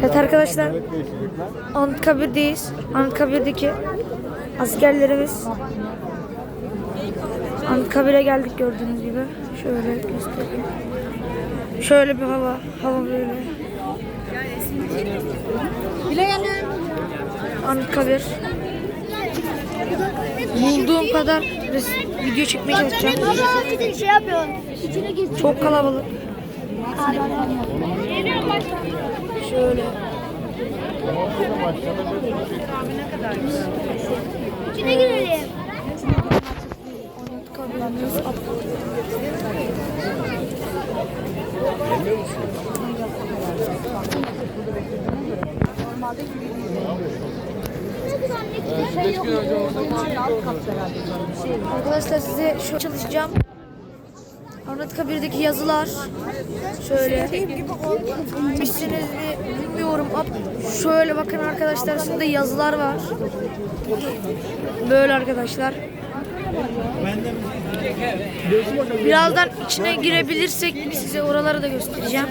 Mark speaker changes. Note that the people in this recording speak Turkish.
Speaker 1: Evet arkadaşlar Anıtkabir'deyiz. Anıtkabir'deki askerlerimiz Anıtkabir'e geldik gördüğünüz gibi. Şöyle göstereyim. Şöyle bir hava. Hava böyle. Anıtkabir. Bulduğum kadar video çekmeye çalışacağım. Çok kalabalık. Şöyle.
Speaker 2: İçine girelim.
Speaker 1: Arkadaşlar size şu çalışacağım. Anıtkabir'deki yazılar şöyle misiniz mi bilmiyorum. Ab- Şöyle bakın arkadaşlar şurada yazılar var. Böyle arkadaşlar. Birazdan içine girebilirsek size oraları da göstereceğim.